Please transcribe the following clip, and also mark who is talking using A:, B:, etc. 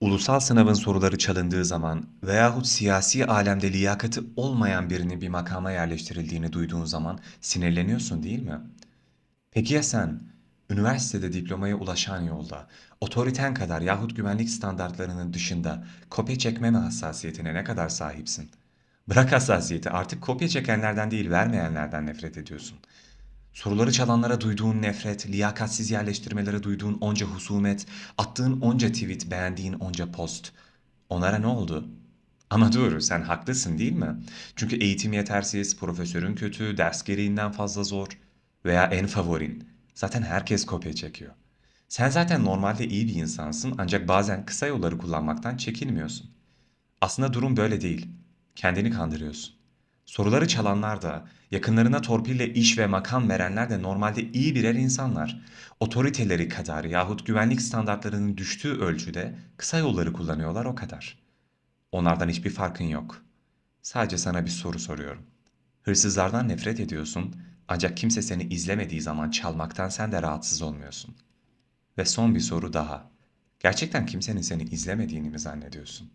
A: Ulusal sınavın soruları çalındığı zaman veyahut siyasi alemde liyakati olmayan birinin bir makama yerleştirildiğini duyduğun zaman sinirleniyorsun değil mi? Peki ya sen, üniversitede diplomaya ulaşan yolda, otoriten kadar yahut güvenlik standartlarının dışında kopya çekmeme hassasiyetine ne kadar sahipsin? Bırak hassasiyeti, artık kopya çekenlerden değil vermeyenlerden nefret ediyorsun. Soruları çalanlara duyduğun nefret, liyakatsiz yerleştirmelere duyduğun onca husumet, attığın onca tweet, beğendiğin onca post. Onlara ne oldu? Ama dur, sen haklısın değil mi? Çünkü eğitim yetersiz, profesörün kötü, ders gereğinden fazla zor veya en favorin. Zaten herkes kopya çekiyor. Sen zaten normalde iyi bir insansın ancak bazen kısa yolları kullanmaktan çekinmiyorsun. Aslında durum böyle değil. Kendini kandırıyorsun. Soruları çalanlar da, yakınlarına torpille iş ve makam verenler de normalde iyi birer insanlar. Otoriteleri kadar yahut güvenlik standartlarının düştüğü ölçüde kısa yolları kullanıyorlar o kadar. Onlardan hiçbir farkın yok. Sadece sana bir soru soruyorum. Hırsızlardan nefret ediyorsun ancak kimse seni izlemediği zaman çalmaktan sen de rahatsız olmuyorsun. Ve son bir soru daha. Gerçekten kimsenin seni izlemediğini mi zannediyorsun?